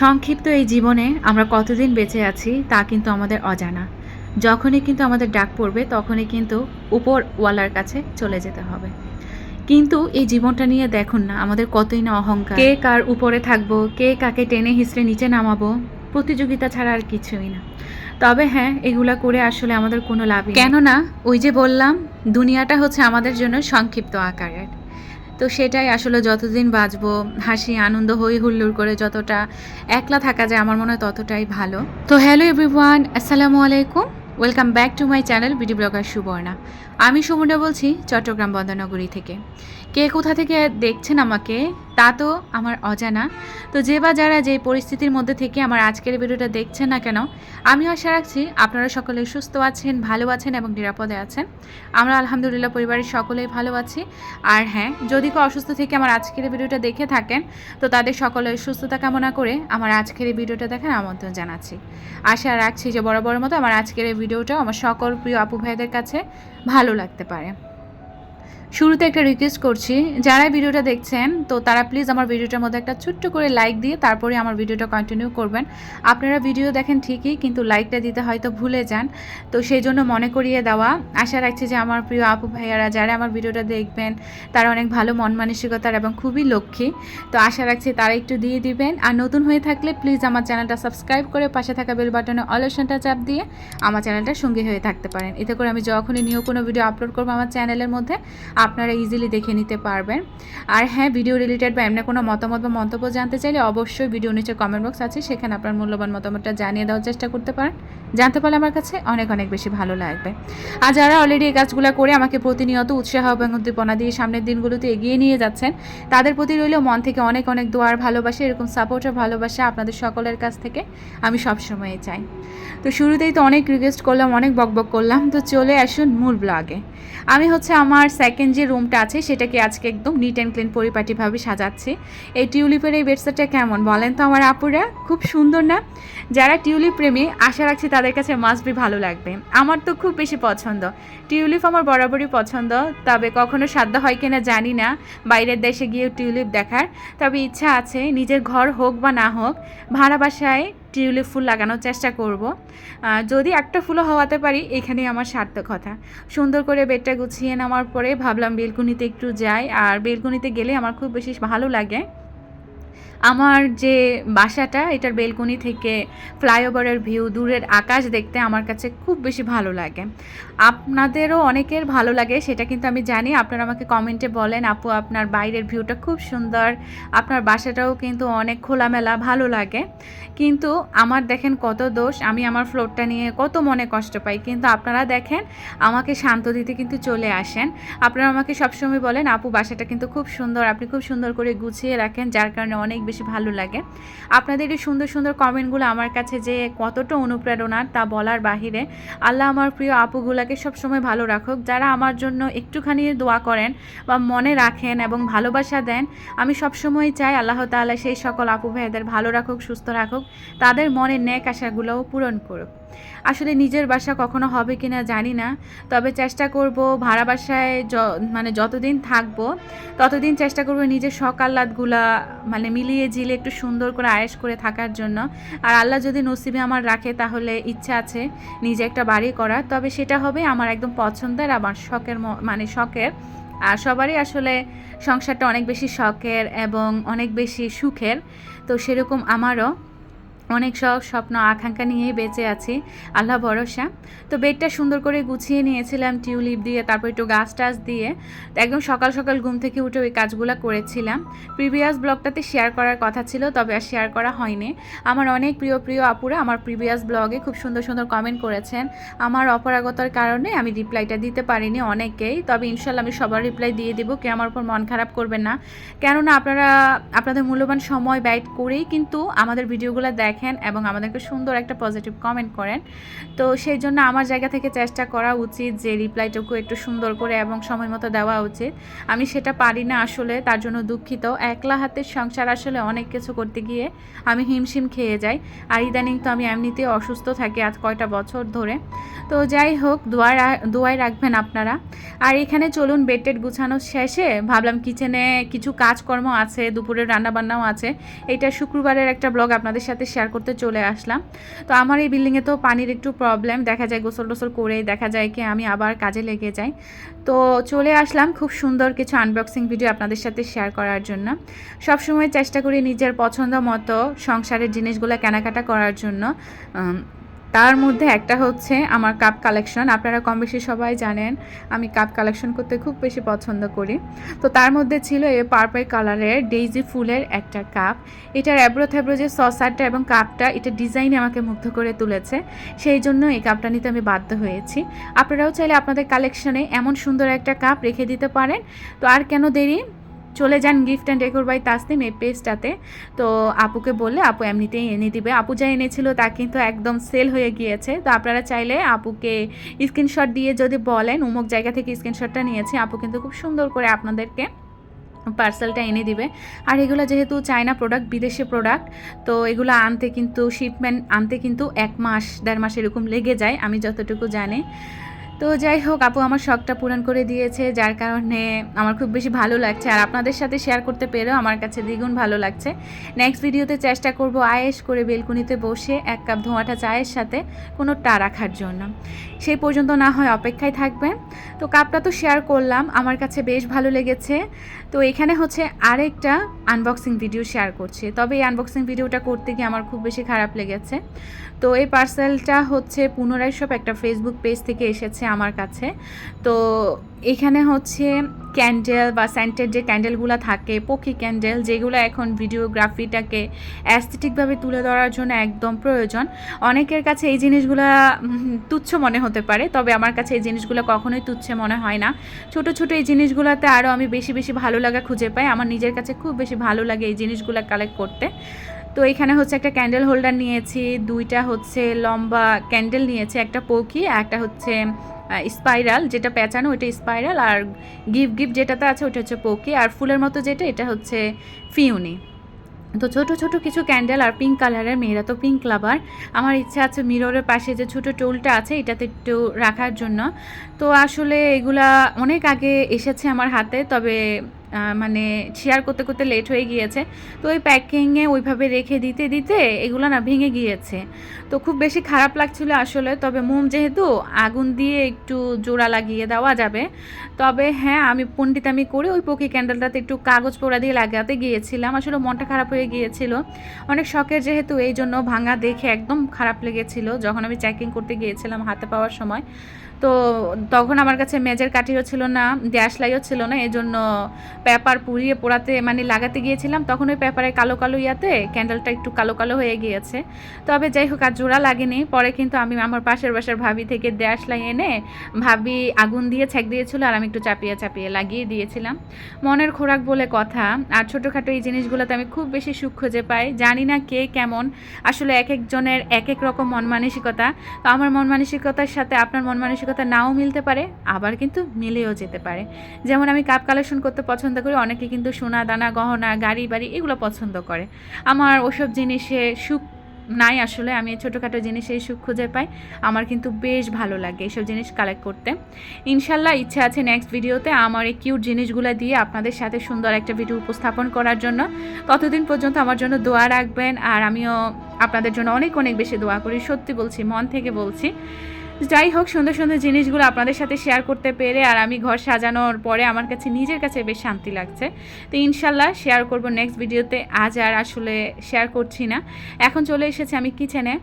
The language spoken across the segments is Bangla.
সংক্ষিপ্ত এই জীবনে আমরা কতদিন বেঁচে আছি তা কিন্তু আমাদের অজানা। যখনই কিন্তু আমাদের ডাক পড়বে, তখনই কিন্তু উপরওয়ালার কাছে চলে যেতে হবে। কিন্তু এই জীবনটা নিয়ে দেখুন না, আমাদের কতই না অহংকার। কে কার উপরে থাকব, কে কাকে টেনে হিসড়ে নিচে নামাবো, প্রতিযোগিতা ছাড়া আর কিছুই না। তবে হ্যাঁ এগুলা করে আসলে আমাদের কোনো লাভ কেননা, ওই যে বললাম, দুনিয়াটা হচ্ছে আমাদের জন্য সংক্ষিপ্ত আকারের। তো সেটাই আসলে যতদিন বাঁচবো, হাসি, আনন্দ, হই হুল্লোড় করে যতটা একলা থাকা যায়, আমার মনে হয় ততটাই ভালো। তো হ্যালো এভরিওয়ান আসসালামু আলাইকুম। Welcome back to my channel BD blogger Subarna আমি সুবর্ণা বলছি, চট্টগ্রাম বন্দরনগরী থেকে। কে কোথা থেকে দেখছেন আমাকে, তা তো আমার অজানা। তো যে বা যারা যে পরিস্থিতির মধ্যে থেকে আমার আজকের ভিডিওটা দেখছেন না কেন, আমি আশা রাখছি আপনারা সকলে সুস্থ আছেন, ভালো আছেন এবং নিরাপদে আছেন। আমরা আলহামদুলিল্লাহ পরিবারের সকলেই ভালো আছি। আর হ্যাঁ যদি কেউ অসুস্থ থেকে আমার আজকের ভিডিওটা দেখে থাকেন, তো তাদের সকলের সুস্থতা কামনা করে আমার আজকের এই ভিডিওটা দেখার আমন্ত্রণ জানাচ্ছি। আশা রাখছি যে বড় বড় মতো আমার আজকের এই ভিডিওটা আমার সকল প্রিয় আপু ভাইদের কাছে ভালো লাগতে পারে। শুরুতে একটা রিকোয়েস্ট করছি। যারা ভিডিওটা দেখছেন, তো তারা প্লিজ আমার ভিডিওটার মধ্যে একটা ছোট্ট করে লাইক দিয়ে তারপরে আমার ভিডিওটা কন্টিনিউ করবেন। আপনারা ভিডিও দেখেন ঠিকই, কিন্তু লাইকটা দিতে হয়তো ভুলে যান। তো সেই জন্য মনে করিয়ে দেওয়া। আশা রাখছি যে আমার প্রিয় আপু ভাইয়ারা যারা আমার ভিডিওটা দেখবেন, তারা অনেক ভালো মন মানসিকতার এবং খুবই লক্ষ্মী। তো আশা রাখছি তারা একটু দিয়ে দিবেন। আর নতুন হয়ে থাকলে প্লিজ আমার চ্যানেলটা সাবস্ক্রাইব করে পাশে থাকা বেল বাটনে অলেশনটা চাপ দিয়ে আমার চ্যানেলটা সঙ্গী হয়ে থাকতে পারেন। এতে করে আমি যখনই নিউ কোনো ভিডিও আপলোড করব আমার চ্যানেলের মধ্যে আপনারা ইজিলি দেখে নিতে পারবেন। আর হ্যাঁ ভিডিও রিলেটেড বা এমনি কোনো মতামত বা মন্তব্য জানতে চাইলে অবশ্যই ভিডিও নিচে কমেন্ট বক্স আছে, সেখানে আপনার মূল্যবান মতামতটা জানিয়ে দেওয়ার চেষ্টা করতে পারেন। জানতে পারলে আমার কাছে অনেক অনেক বেশি ভালো লাগবে। আর যারা অলরেডি এই কাজগুলো করে আমাকে প্রতিনিয়ত উৎসাহ এবং উদ্দীপনা দিয়ে সামনের দিনগুলোতে এগিয়ে নিয়ে যাচ্ছেন, তাদের প্রতি রইলেও মন থেকে অনেক অনেক দোয়ার ভালোবাসা, এরকম সাপোর্ট আর ভালোবাসা আপনাদের সকলের কাছ থেকে আমি সবসময় চাই। তো শুরুতেই তো অনেক রিকোয়েস্ট করলাম, অনেক বকবক করলাম, তো চলে আসুন মূল ব্লগে আমি হচ্ছে আমার সেকেন্ড যে রুমটা আছে সেটাকে আজকে একদম নিট অ্যান্ড ক্লিন পরিপাটিভাবে সাজাচ্ছি। এই টিউলিপের এই বেডসেটটা কেমন বলেন তো আমার আপুরা? খুব সুন্দর না? যারা টিউলিপ প্রেমী, আশা রাখছি তাদের কাছে মাস্ট বি ভালো লাগবে। আমার তো খুব বেশি পছন্দ। টিউলিপ আমার বরাবরই পছন্দ, তবে কখনো সাধ্য হয় কিনা জানি না। বাইরের দেশে গিয়ে টিউলিপ দেখার। তবে ইচ্ছা আছে, নিজের ঘর হোক বা না হোক, ভাড়া বাসায় টিউলিপ ফুল লাগানোর চেষ্টা করব। যদি একটা ফুলও হওয়াতে পারি, এখানেই আমার সার্থকতা সুন্দর করে বেডটা গুছিয়ে নেওয়ার পরে ভাবলাম বেলকুনিতে একটু যাই, আর বেলকুনিতে গেলে আমার খুব বেশি ভালো লাগে। আমার যে বাসাটা, এটার বেলকনি থেকে ফ্লাইওভারের ভিউ, দূরের আকাশ দেখতে আমার কাছে খুব বেশি ভালো লাগে। আপনাদেরও অনেকের ভালো লাগে, সেটা কিন্তু আমি জানি। আপনারা আমাকে কমেন্টে বলেন, আপু, আপনার বাইরের ভিউটা খুব সুন্দর। আপনার বাসাটাও কিন্তু অনেক খোলামেলা, ভালো লাগে। কিন্তু আমার দেখেন কত দোষ, আমি আমার ফ্লোরটা নিয়ে কত মনে কষ্ট পাই। কিন্তু আপনারা দেখেন, আমাকে শান্ত দিতে কিন্তু চলে আসেন। আপনারা আমাকে সবসময় বলেন, আপু, বাসাটা কিন্তু খুব সুন্দর। আপনি খুব সুন্দর করে গুছিয়ে রাখেন, যার কারণে অনেক বেশি ভালো লাগে। আপনাদের এই সুন্দর সুন্দর কমেন্টগুলো আমার কাছে যে কতটা অনুপ্রেরণার তা বলার বাহিরে, আল্লাহ আমার প্রিয় আপুগুলাকে সবসময় ভালো রাখুক। যারা আমার জন্য একটুখানি দোয়া করেন বা মনে রাখেন এবং ভালোবাসা দেন, আমি সবসময় চাই আল্লাহ তাআলা সেই সকল আপু ভাইদের ভালো রাখুক, সুস্থ রাখুক। তাদের মনের ন্যাক আশাগুলোও পূরণ করুক। আসলে নিজের বাসা কখনো হবে কিনা জানি না, তবে চেষ্টা করব ভাড়া বাসায় য- মানে যতদিন থাকব, ততদিন চেষ্টা করব নিজের শখ আহ্লাদগুলা মানে মিলিয়ে ঝিলে একটু সুন্দর করে আয়েস করে থাকার জন্য। আর আল্লাহ যদি নসিবে আমার রাখে তাহলে ইচ্ছা আছে নিজে একটা বাড়ি করা তবে সেটা হবে আমার একদম পছন্দের, আমার শখের মানে শখের। আর সবারই আসলে সংসারটা অনেক বেশি শখের এবং অনেক বেশি সুখের, তো সেরকম আমারও। অনেক শখ স্বপ্ন, আকাঙ্ক্ষা নিয়েই বেঁচে আছি। আল্লাহ ভরসা। তো বেডটা সুন্দর করে গুছিয়ে নিয়েছিলাম, টিউলিপ দিয়ে, তারপর একটু গাছ টাছ দিয়ে। তো একদম সকাল সকাল ঘুম থেকে উঠে ওই কাজগুলো করেছিলাম। প্রিভিয়াস ব্লগটাতে শেয়ার করার কথা ছিল, তবে আর শেয়ার করা হয়নি। আমার অনেক প্রিয় প্রিয় আপুরা আমার প্রিভিয়াস ব্লগে খুব সুন্দর সুন্দর কমেন্ট করেছেন। আমার অপরাগতার কারণে আমি রিপ্লাইটা দিতে পারিনি অনেকেই তবে ইনশাল্লাহ আমি সবার রিপ্লাই দিয়ে দিব কে আমার উপর মন খারাপ করবেন না। কেননা আপনারা, আপনাদের মূল্যবান সময় ব্যয় করেই কিন্তু আমাদের ভিডিওগুলো দেখেন দেখেন এবং আমাদেরকে সুন্দর একটা পজিটিভ কমেন্ট করেন। তো সেই জন্য আমার জায়গা থেকে চেষ্টা করা উচিত যে রিপ্লাইটুকু একটু সুন্দর করে এবং সময় মতো দেওয়া উচিত। আমি সেটা পারি না আসলে, তার জন্য দুঃখিত। একলা হাতের সংসার আসলে অনেক কিছু করতে গিয়ে আমি হিমশিম খেয়ে যাই। আর ইদানিং তো আমি এমনিতেই অসুস্থ থাকি আজ কয়টা বছর ধরে। তো যাই হোক দোয়া দোয়ায় রাখবেন আপনারা। আর এখানে চলুন বেড টেড গুছানো শেষে ভাবলাম কিচেনে কিছু কাজকর্ম আছে, দুপুরের রান্নাবান্নাও আছে। এটা শুক্রবারের একটা ব্লগ আপনাদের সাথে শেয়ার করতে চলে আসলাম। তো আমার এই বিল্ডিংয়ে তো পানির একটু প্রবলেম দেখা যায় গোসল টোসল করে দেখা যায় কি আমি আবার কাজে লেগে যাই। তো চলে আসলাম খুব সুন্দর কিছু আনবক্সিং ভিডিও আপনাদের সাথে শেয়ার করার জন্য। সবসময় চেষ্টা করি নিজের পছন্দ মতো সংসারের জিনিসগুলো কেনাকাটা করার জন্য। তার মধ্যে একটা হচ্ছে আমার কাপ কালেকশন। আপনারা কম বেশি সবাই জানেন, আমি কাপ কালেকশন করতে খুব বেশি পছন্দ করি। তো তার মধ্যে ছিল এই পার্পল কালারের ডেইজি ফুলের একটা কাপ। এটার অ্যাব্রো থ্যাব্রো যে সসারটা এবং কাপটা, এটা ডিজাইনে আমাকে মুগ্ধ করে তুলেছে। সেই জন্য এই কাপটা নিতে আমি বাধ্য হয়েছি। আপনারাও চাইলে আপনাদের কালেকশনে এমন সুন্দর একটা কাপ রেখে দিতে পারেন। তো আর কেন দেরি? চলে যান gift and decor by Tasnim এই পেজটাতে তো আপুকে বললে, আপু এমনিতেই এনে দিবে। আপু যা এনেছিল তা কিন্তু একদম সেল হয়ে গিয়েছে। তো আপনারা চাইলে আপুকে স্ক্রিনশট দিয়ে যদি বলেন, উমুক জায়গা থেকে স্ক্রিনশটটা নিয়েছি, আপু কিন্তু খুব সুন্দর করে আপনাদেরকে পার্সেলটা এনে দিবে। আর এগুলো যেহেতু চায়না প্রোডাক্ট বিদেশি প্রোডাক্ট তো এগুলো আনতে কিন্তু শিপমেন্ট আনতে কিন্তু এক মাস, দেড় মাস এরকম লেগে যায়, আমি যতটুকু জানি। তো যাই হোক, আপু আমার শখটা পূরণ করে দিয়েছে, যার কারণে আমার খুব বেশি ভালো লাগছে। আর আপনাদের সাথে শেয়ার করতে পেরেও আমার কাছে দ্বিগুণ ভালো লাগছে। নেক্সট ভিডিওতে চেষ্টা করব আয়েস করে বেলকুনিতে বসে এক কাপ ধোঁয়াটা চায়ের সাথে কোনো টা রাখার জন্য। সেই পর্যন্ত না হয় অপেক্ষায় থাকবেন। তো কাপটা তো শেয়ার করলাম, আমার কাছে বেশ ভালো লেগেছে। তো এখানে হচ্ছে আরেকটা আনবক্সিং ভিডিও শেয়ার করছি। তবে এই আনবক্সিং ভিডিওটা করতে গিয়ে আমার খুব বেশি খারাপ লেগেছে। তো এই পার্সেলটা হচ্ছে পুনরায় সব একটা ফেসবুক পেজ থেকে এসেছে আমার কাছে। তো এখানে হচ্ছে ক্যান্ডেল বা সেন্টের যে ক্যান্ডেলগুলো থাকে পক্ষী ক্যান্ডেল যেগুলো এখন ভিডিওগ্রাফিটাকে অ্যাস্থেটিকভাবে তুলে ধরার জন্য একদম প্রয়োজন। অনেকের কাছে এই জিনিসগুলো তুচ্ছ মনে হতে পারে, তবে আমার কাছে এই জিনিসগুলো কখনোই তুচ্ছ মনে হয় না। ছোট ছোট এই জিনিসগুলোতে আরও আমি বেশি বেশি ভালো লাগা খুঁজে পাই। আমার নিজের কাছে খুব বেশি ভালো লাগে এই জিনিসগুলো কালেক্ট করতে। তো এখানে হচ্ছে একটা ক্যান্ডেল হোল্ডার নিয়েছি, দুইটা হচ্ছে লম্বা ক্যান্ডেল নিয়েছি, একটা পৌকি, একটা হচ্ছে স্পাইরাল যেটা পেঁচানো ওইটা স্পাইরাল আর গিফট গিফট যেটাতে আছে ওটা হচ্ছে পৌকি, আর ফুলের মতো যেটা, এটা হচ্ছে ফিউনি তো ছোট ছোট কিছু ক্যান্ডেল আর পিঙ্ক কালারের মেয়েরা তো পিঙ্ক লাভার আমার ইচ্ছা আছে মিররের পাশে যে ছোট টোলটা আছে, এটাতে একটু রাখার জন্য। তো আসলে এগুলা অনেক আগে এসেছে আমার হাতে, তবে মানে শেয়ার করতে করতে লেট হয়ে গিয়েছে। তো ওই প্যাকিংয়ে ওইভাবে রেখে দিতে দিতে এগুলো না ভেঙে গিয়েছে। তো খুব বেশি খারাপ লাগছিল আসলে। তবে মোম যেহেতু আগুন দিয়ে একটু জোড়া লাগিয়ে দেওয়া যাবে। তবে হ্যাঁ আমি পণ্ডিতামি করে ওই পকি ক্যান্ডেলটাতে একটু কাগজ পোড়া দিয়ে লাগাতে গিয়েছিলাম। আসলে মনটা খারাপ হয়ে গিয়েছিল। অনেক শখের যেহেতু এই জন্য ভাঙা দেখে একদম খারাপ লেগেছিল। যখন আমি চেকিং করতে গিয়েছিলাম হাতে পাওয়ার সময়। তো তখন আমার কাছে মেজের কাঠিও ছিল না, গ্যাস লাইও ছিল না এই জন্য পেপার পুড়িয়ে পোড়াতে মানে লাগাতে গিয়েছিলাম। তখন ওই পেপারে কালো কালো ইয়াতে ক্যান্ডেলটা একটু কালো কালো হয়ে গিয়েছে। তবে যাই হোক, আর জোড়া লাগেনি। পরে কিন্তু আমি আমার পাশের বাসার ভাবি থেকে ড্যাশ লাই এনে ভাবি আগুন দিয়ে ছেক দিয়েছিল আর আমি একটু চাপিয়ে চাপিয়ে লাগিয়ে দিয়েছিলাম। মনের খোরাক বলে কথা। আর ছোটোখাটো এই জিনিসগুলোতে আমি খুব বেশি সুখ খুঁজে পাই। জানি না কে কেমন। আসলে এক একজনের এক এক রকম মন মানসিকতা। তো আমার মন মানসিকতার সাথে আপনার মন মানসিকতা নাও মিলতে পারে, আবার কিন্তু মিলেও যেতে পারে। যেমন আমি কাপ কালেকশন করতে পছন্দ করি, অনেকে কিন্তু সোনা, দানা, গহনা, গাড়ি, বাড়ি এগুলো পছন্দ করে। আমার ওসব জিনিসে সুখ নাই আসলে, আমি ছোটোখাটো জিনিসে সুখ খুঁজে পাই, আমার কিন্তু বেশ ভালো লাগে এইসব জিনিস কালেক্ট করতে। ইনশাল্লাহ ইচ্ছা আছে নেক্সট ভিডিওতে আমার এই কিউট জিনিসগুলো দিয়ে আপনাদের সাথে সুন্দর একটা ভিডিও উপস্থাপন করার জন্য। ততদিন পর্যন্ত আমার জন্য দোয়া রাখবেন, আর আমিও আপনাদের জন্য অনেক অনেক বেশি দোয়া করি। সত্যি বলছি, মন থেকে বলছি। যাই হোক, সুন্দর সুন্দর জিনিসগুলো আপনাদের সাথে শেয়ার করতে পেরে আর আমি ঘর সাজানোর পরে আমার কাছে নিজের কাছে বেশ শান্তি লাগছে। তো ইনশাল্লাহ শেয়ার করব নেক্সট ভিডিওতে আজ আর আসলে শেয়ার করছি না। এখন চলে এসেছে আমি কিচেনে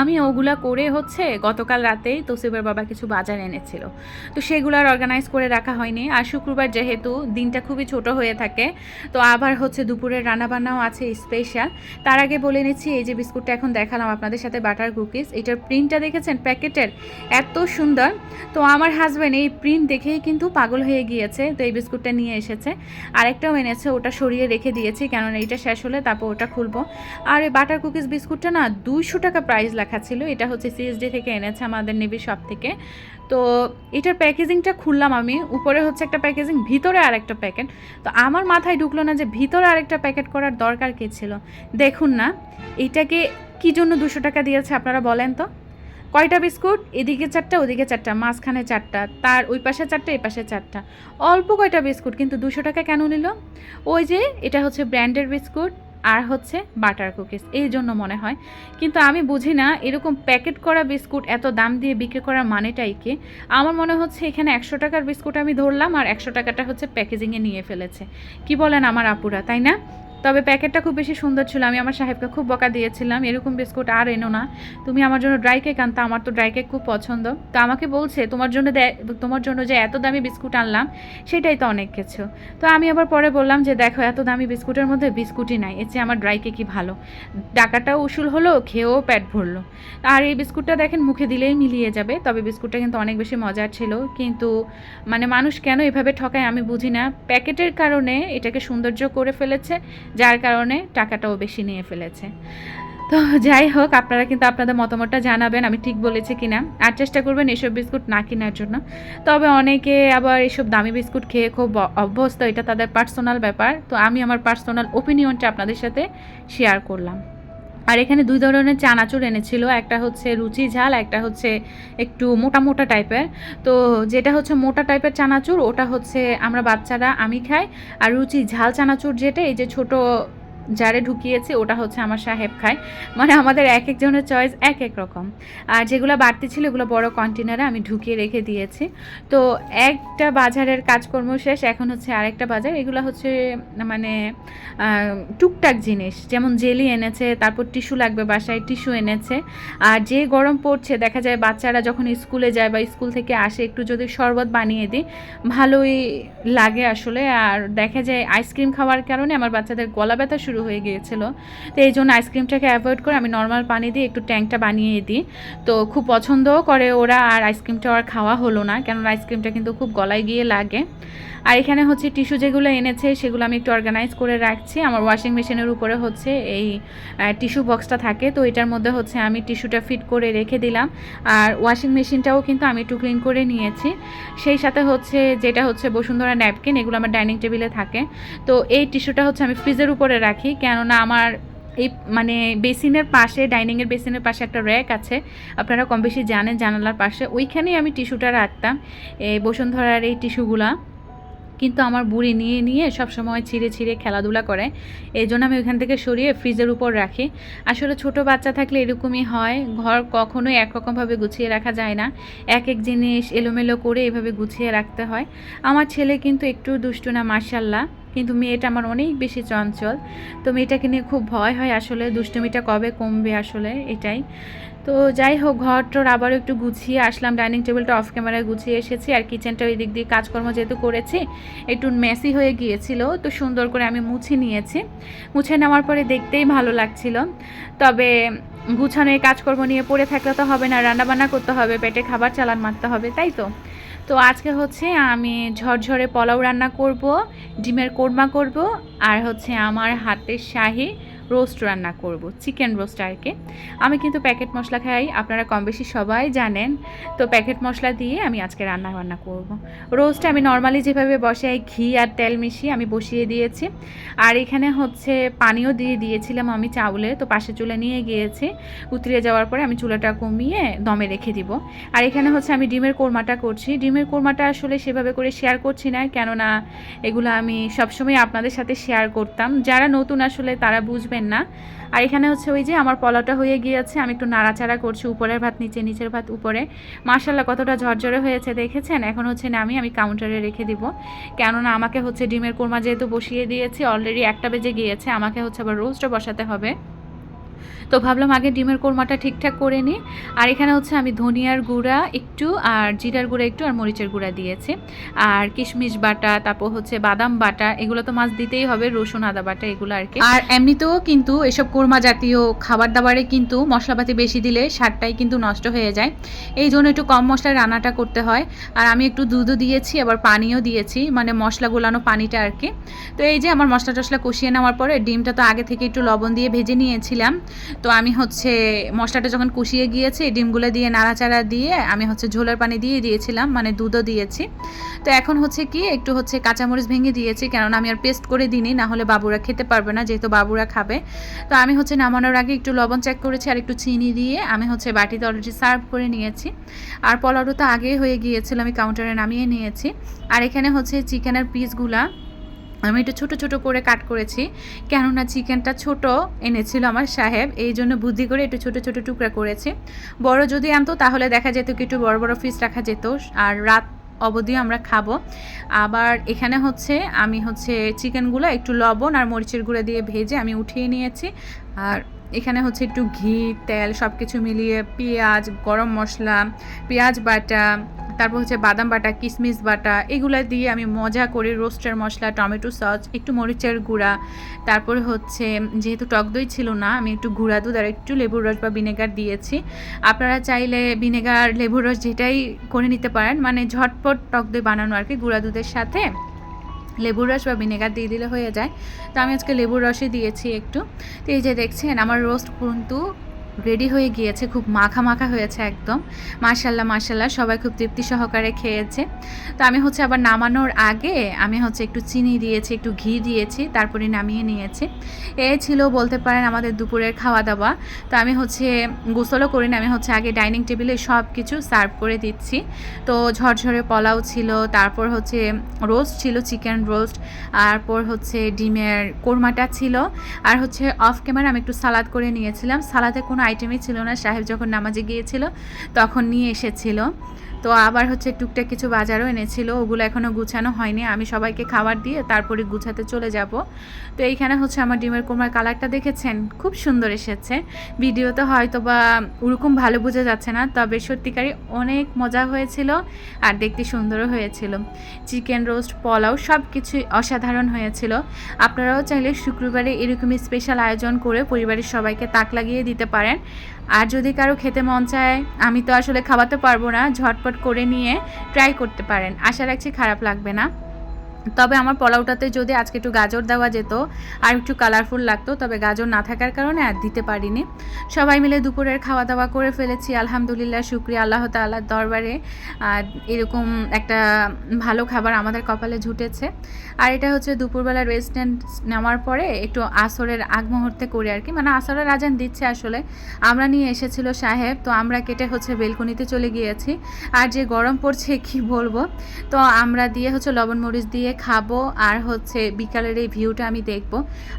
আমি ওগুলা করে হচ্ছে গতকাল রাতেই তোসিবের বাবা কিছু বাজার এনেছিল। তো সেগুলো আর অর্গানাইজ করে রাখা হয়নি। আর শুক্রবার যেহেতু দিনটা খুবই ছোট হয়ে থাকে, তো আবার হচ্ছে দুপুরের রান্নাবান্নাও আছে স্পেশাল তার আগে বলে নিচ্ছি, এই যে বিস্কুটটা এখন দেখালাম আপনাদের সাথে বাটার কুকিজ এটার প্রিন্টটা দেখেছেন? প্যাকেটের এত সুন্দর। তো আমার হাজব্যান্ড এই প্রিন্ট দেখেই কিন্তু পাগল হয়ে গিয়েছে, তো এই বিস্কুটটা নিয়ে এসেছে। আরেকটাও এনেছে, ওটা সরিয়ে রেখে দিয়েছি, কেননা এইটা শেষ হলে তারপর ওটা খুলবো। আর এই বাটার কুকিজ বিস্কুটটা না দুইশো টাকা প্রাইস লেখা ছিল, এটা হচ্ছে সিএসডি থেকে এনেছে আমাদের নেভি শপ থেকে। তো এটার প্যাকেজিংটা খুললাম আমি, উপরে হচ্ছে একটা প্যাকেজিং, ভিতরে আরেকটা প্যাকেট। তো আমার মাথায় ঢুকলো না যে ভিতরে আরেকটা প্যাকেট করার দরকার কী ছিল। দেখুন না, এটাকে কী জন্য দুশো টাকা দিয়েছে আপনারা বলেন তো? কয়টা বিস্কুট? এদিকে চারটা, ওদিকে চারটা, মাঝখানে চারটা, তার ওই পাশে চারটা এই পাশে চারটা। অল্প কয়টা বিস্কুট, কিন্তু দুশো টাকা কেন নিল? ওই যে, এটা হচ্ছে ব্র্যান্ডের বিস্কুট আর হচ্ছে বাটার কুকিজ এই জন্য মনে হয়। কিন্তু আমি বুঝি না, এরকম প্যাকেট করা বিস্কুট এত দাম দিয়ে বিক্রি করার মানেটাই কি? আমার মনে হচ্ছে এখানে একশো টাকার বিস্কুট আমি ধরলাম আর একশো টাকাটা হচ্ছে প্যাকেজিংয়ে নিয়ে ফেলেছে। কি বলেন আমার আপুরা, তাই না? তবে প্যাকেটটা খুব বেশি সুন্দর ছিল। আমি আমার সাহেবকে খুব বকা দিয়েছিলাম, এরকম বিস্কুট আর এনো না। তুমি আমার জন্য ড্রাই কেক আনতে, আমার তো ড্রাই কেক খুব পছন্দ। তো আমাকে বলছে, তোমার জন্য তোমার জন্য যে এত দামি বিস্কুট আনলাম, সেটাই তো অনেক কিছু। তো আমি আবার পরে বললাম যে, দেখো, এত দামি বিস্কুটের মধ্যে বিস্কুটই নাই, এর চেয়ে আমার ড্রাই কেকই ভালো। টাকাটাও উসুল হলো, খেয়েও প্যাট ভরলো। আর এই বিস্কুটটা দেখেন, মুখে দিলেই মিলিয়ে যাবে, তবে বিস্কুটটা কিন্তু অনেক বেশি মজার ছিল। কিন্তু মানে মানুষ কেন এভাবে ঠকায় আমি বুঝি না। প্যাকেটের কারণে এটাকে সৌন্দর্য করে ফেলেছে যার কারণে টাকাটাও বেশি নিয়ে ফেলেছে। তো যাই হোক, আপনারা কিন্তু আপনাদের মতামতটা জানাবেন, আমি ঠিক বলেছি কিনা। আর চেষ্টা করবেন এসব বিস্কুট না কেনার জন্য। তবে অনেকে আবার এসব দামি বিস্কুট খেয়ে খুব অভ্যস্ত, এটা তাদের পার্সোনাল ব্যাপার। তো আমি আমার পার্সোনাল ওপিনিয়নটা আপনাদের সাথে শেয়ার করলাম। আর এখানে দুই ধরনের চানাচুর এনেছিল, একটা হচ্ছে রুচি ঝাল, একটা হচ্ছে একটু মোটা মোটা টাইপের। তো যেটা হচ্ছে মোটা টাইপের চানাচুর, ওটা হচ্ছে আমরা বাচ্চারা আমি খাই। আর রুচি ঝাল চানাচুর যেটা, এই যে ছোট জারে ঢুকিয়েছে, ওটা হচ্ছে আমার সাহেব খায়। মানে আমাদের এক একজনের চয়েস এক এক রকম। আর যেগুলো বাড়তি ছিল, এগুলো বড় কন্টেনারে আমি ঢুকিয়ে রেখে দিয়েছি। তো একটা বাজারের কাজকর্ম শেষ, এখন হচ্ছে আরেকটা বাজার। এগুলো হচ্ছে মানে টুকটাক জিনিস। যেমন জেলি এনেছে, তারপর টিস্যু লাগবে বাসায়, টিস্যু এনেছে। আর যে গরম পড়ছে, দেখা যায় বাচ্চারা যখন স্কুলে যায় বা স্কুল থেকে আসে, একটু যদি শরবত বানিয়ে দিই, ভালোই লাগে আসলে। আর দেখা যায় আইসক্রিম খাওয়ার কারণে আমার বাচ্চাদের গলা ব্যথা শুরু হয়ে গিয়েছিল। তো এই জন্য আইসক্রিমটাকে অ্যাভয়েড করে আমি নর্মাল পানি দিয়ে একটু ট্যাঙ্কটা বানিয়ে দিই। তো খুব পছন্দও করে ওরা আর আইসক্রিমটা আর খাওয়া হলো না, কেননা আইসক্রিমটা কিন্তু খুব গলায় গিয়ে লাগে। আর এখানে হচ্ছে টিস্যু যেগুলো এনেছে সেগুলো আমি একটু অর্গানাইজ করে রাখছি। আমার ওয়াশিং মেশিনের উপরে হচ্ছে এই টিস্যু বক্সটা থাকে, তো এটার মধ্যে হচ্ছে আমি টিস্যুটা ফিট করে রেখে দিলাম। আর ওয়াশিং মেশিনটাও কিন্তু আমি একটু ক্লিন করে নিয়েছি। সেই সাথে হচ্ছে যেটা হচ্ছে বসুন্ধরা ন্যাপকিন এগুলো আমার ডাইনিং টেবিলে থাকে। তো এই টিস্যুটা হচ্ছে আমি ফ্রিজের উপরে রাখি। কেননা আমার এই মানে বেসিনের পাশে, ডাইনিংয়ের বেসিনের পাশে একটা র্যাক আছে। আপনারা কম বেশি জানেন জানালার পাশে। ওইখানেই আমি টিস্যুটা রাখতাম। এই বসুন্ধরার এই টিস্যুগুলা। কিন্তু আমার বুড়ি নিয়ে নিয়ে সব সময় ছিঁড়ে ছিঁড়ে খেলাধুলা করে। এই জন্য আমি ওইখান থেকে সরিয়ে ফ্রিজের উপর রাখি। আসলে ছোট বাচ্চা থাকলে এরকমই হয়। ঘর কখনোই একরকমভাবে গুছিয়ে রাখা যায় না। এক এক জিনিস এলোমেলো করে এভাবে গুছিয়ে রাখতে হয়। আমার ছেলে কিন্তু একটু দুষ্টু না মার্শাল্লাহ কিন্তু মেয়েটা আমার অনেক বেশি চঞ্চল। তো মেয়েটাকে নিয়ে খুব ভয় হয় আসলে। দুষ্টুমিটা কবে কমবে আসলে? এটাই। তো যাই হোক, ঘরটোর আবারও একটু গুছিয়ে আসলাম। ডাইনিং টেবিলটা অফ ক্যামেরায় গুছিয়ে এসেছি। আর কিচেনটা ওই দিক দিয়ে কাজকর্ম যেহেতু করেছি, একটু মেসি হয়ে গিয়েছিল, তো সুন্দর করে আমি মুছে নিয়েছি। মুছে নেওয়ার পরে দেখতেই ভালো লাগছিল। তবে গুছানো এই কাজকর্ম নিয়ে পড়ে থাকলে তো হবে না, রান্নাবান্না করতে হবে, পেটে খাবার চালান মারতে হবে, তাই তো? তো আজকে হচ্ছে আমি ঝরঝরে পোলাও রান্না করব, ডিমের কোরমা করব, আর হচ্ছে আমার হাতের শাহি রোস্ট রান্না করব, চিকেন রোস্ট আর কি আমি কিন্তু প্যাকেট মশলা খাই, আপনারা কম বেশি সবাই জানেন। তো প্যাকেট মশলা দিয়ে আমি আজকে রান্না বান্না করব। রোস্ট আমি নর্মালি যেভাবে বসাই, ঘি আর তেল মিশিয়ে আমি বসিয়ে দিয়েছি। আর এখানে হচ্ছে পানিও দিয়ে দিয়েছিলাম আমি চাউলে, তো পাশে চুলে নিয়ে গিয়েছি। উতরিয়ে যাওয়ার পরে আমি চুলাটা কমিয়ে দমে রেখে দিব। আর এখানে হচ্ছে আমি ডিমের কোরমাটা করছি। ডিমের কোরমাটা আসলে সেভাবে করে শেয়ার করছি না, কেননা এগুলো আমি সবসময় আপনাদের সাথে শেয়ার করতাম। যারা নতুন আসলে তারা বুঝবেন না। আর এখানে হচ্ছে ওই যে আমার পলাটা হয়ে গিয়েছে, আমি একটু নাড়াচাড়া করছি, উপরের ভাত নিচে, নিচের ভাত উপরে। মার্শাল্লাহ কতটা ঝরঝরে হয়েছে, দেখেছেন? এখন হচ্ছে না আমি আমি কাউন্টারে রেখে দিব। কেননা আমাকে হচ্ছে ডিমের কোরমা যেহেতু বসিয়ে দিয়েছি অলরেডি একটা বেজে গিয়েছে, আমাকে হচ্ছে আবার রোস্টও বসাতে হবে। তো ভাবলাম আগে ডিমের কোরমাটা ঠিকঠাক করে নিই আর এখানে হচ্ছে আমি ধনিয়ার গুঁড়া একটু, আর জিরার গুঁড়া একটু, আর মরিচের গুঁড়া দিয়েছি। আর কিশমিশ বাটা, তারপর হচ্ছে বাদাম বাটা, এগুলো তো মাছ দিতেই হবে, রসুন, আদা বাটা, এগুলো আর কি। আর এমনিতেও কিন্তু এসব কোরমা জাতীয় খাবার দাবারে কিন্তু মশলাপাতি বেশি দিলে স্বাদটাই কিন্তু নষ্ট হয়ে যায়। এই জন্য একটু কম মশলায় রান্নাটা করতে হয়। আর আমি একটু দুধও দিয়েছি, আবার পানিও দিয়েছি মানে মশলা গোলানো পানিটা আর কি। তো এই যে আমার মশলা টশলা কষিয়ে নেওয়ার পরে ডিমটা তো আগে থেকে একটু লবণ দিয়ে ভেজে নিয়েছিলাম। তো আমি হচ্ছে মশলাটা যখন কষিয়ে গিয়েছে ডিমগুলো দিয়ে নাড়াচাড়া দিয়ে আমি হচ্ছে ঝোলের পানি দিয়ে দিয়েছিলাম মানে দুধও দিয়েছি। তো এখন হচ্ছে কি, একটু হচ্ছে কাঁচামরিচ ভেঙে দিয়েছি, কেননা আমি আর পেস্ট করে দিইনি, না হলে বাবুরা খেতে পারবে না, যেহেতু বাবুরা খাবে। তো আমি হচ্ছে নামানোর আগে একটু লবণ চেক করেছি আর একটু চিনি দিয়ে আমি হচ্ছে বাটিতে অলরেডি সার্ভ করে নিয়েছি। আর পোলাওটা তো আগেই হয়ে গিয়েছিল, আমি কাউন্টারে নামিয়ে নিয়েছি। আর এখানে হচ্ছে চিকেনের পিসগুলা আমি একটু ছোট ছোট করে কাট করেছি, কেননা চিকেনটা ছোট এনেছিল আমার সাহেব, এই জন্য বুদ্ধি করে একটু ছোট ছোট টুকরা করেছি। বড় যদি আনতো তাহলে দেখা যেত কি একটু বড় বড় পিস রাখা যেত, আর রাত অবধিও আমরা খাব। আবার এখানে হচ্ছে আমি হচ্ছে চিকেনগুলো একটু লবণ আর মরিচের গুঁড়া দিয়ে ভেজে আমি উঠিয়ে নিয়েছি। আর এখানে হচ্ছে একটু ঘি, তেল সব কিছু মিলিয়ে পেঁয়াজ, গরম মশলা, পেঁয়াজ বাটা তারপর হচ্ছে বাদাম বাটা কিশমিশ বাটা, এগুলো দিয়ে আমি মজা করে রোস্টের মশলা, টমেটো সস, একটু মরিচের গুঁড়া, তারপর হচ্ছে যেহেতু টক দই ছিল না, আমি একটু গুঁড়া দুধ আর একটু লেবুর রস বা ভিনেগার দিয়েছি। আপনারা চাইলে ভিনেগার, লেবুর রস যেটাই করে নিতে পারেন মানে ঝটপট টক দই বানানো আর কি, গুঁড়া দুধের সাথে লেবুর রস বা ভিনেগার দিয়ে দিলে হয়ে যায়। তো আমি আজকে লেবুর রসই দিয়েছি একটু। তো এই যে দেখছেন, আমার রোস্ট কিন্তু রেডি হয়ে গিয়েছে, খুব মাখা মাখা হয়েছে একদম। মার্শাল্লাহ মার্শাল্লাহ সবাই খুব তৃপ্তি সহকারে খেয়েছে। তো আমি হচ্ছে আবার নামানোর আগে আমি হচ্ছে একটু চিনি দিয়েছি, একটু ঘি দিয়েছি, তারপরে নামিয়ে নিয়েছি। এ ছিল বলতে পারেন আমাদের দুপুরের খাওয়া দাওয়া তো আমি হচ্ছে গোসলও করি না আমি হচ্ছে আগে ডাইনিং টেবিলে সব কিছু সার্ভ করে দিচ্ছি। তো ঝরঝরে পোলাও ছিল, তারপর হচ্ছে রোস্ট ছিল, চিকেন রোস্ট, তারপর হচ্ছে ডিমের কোরমাটা ছিল। আর হচ্ছে অফ ক্যামেরা আমি একটু সালাদ করে নিয়েছিলাম। সালাদে কোনো আইটেমই ছিল না। সাহেব যখন নামাজে গিয়েছিল তখন নিয়ে এসেছিল। তো আবার হচ্ছে টুকটাক কিছু বাজারও এনেছিল, ওগুলো এখনও গুছানো হয়নি। আমি সবাইকে খাবার দিয়ে তারপরে গুছাতে চলে যাব। তো এইখানে হচ্ছে আমার ডিমের কোরমার কালারটা দেখেছেন? খুব সুন্দর এসেছে। ভিডিওতে হয়তো বা ওরকম ভালো বোঝা যাচ্ছে না, তবে সত্যিকারই অনেক মজা হয়েছিল আর দেখতে সুন্দরও হয়েছিল। চিকেন রোস্ট, পোলাও সব কিছুই অসাধারণ হয়েছিল। আপনারাও চাইলে শুক্রবারে এরকমই স্পেশাল আয়োজন করে পরিবারের সবাইকে তাক লাগিয়ে দিতে পারেন। আর যদি কারও খেতে মন চায়, আমি তো আসলে খাওয়াতে পারব না, ঝটপট করে নিয়ে ট্রাই করতে পারেন। আশা রাখছি খারাপ লাগবে না। তবে আমার পোলাওটাতে যদি আজকে একটু গাজর দেওয়া যেত আর একটু কালারফুল লাগতো, তবে গাজর না থাকার কারণে আর দিতে পারিনি। সবাই মিলে দুপুরের খাওয়া দাওয়া করে ফেলেছি, আলহামদুলিল্লাহ, শুক্রিয়া, আল্লাহ তাল্লাহর দরবারে। আর এরকম একটা ভালো খাবার আমাদের কপালে ঝুটেছে। আর এটা হচ্ছে দুপুরবেলা রেস্টুরেন্ট নেওয়ার পরে একটু আসরের আগ মুহূর্তে করে আর কি। মানে আসরের আজান দিচ্ছে আসলে। আমরা নিয়ে এসেছিল সাহেব, তো আমরা কেটে হচ্ছে বেলকনিতে চলে গিয়েছি। আর যে গরম পড়ছে, কি বলব? তো আমরা দিয়ে হচ্ছে লবণ মরিচ দিয়ে খাব আর হচ্ছে বিকালের এই ভিউটা আমি দেখব।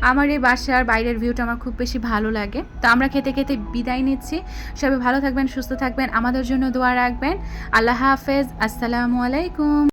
আমার এই বাসার বাইরের ভিউটা আমার খুব বেশি ভালো লাগে। তো আমরা খেতে খেতে বিদায় নিচ্ছি। সবাই ভালো থাকবেন, সুস্থ থাকবেন। আমাদের জন্য দোয়া রাখবেন। আল্লাহ হাফেজ। আসসালামু আলাইকুম।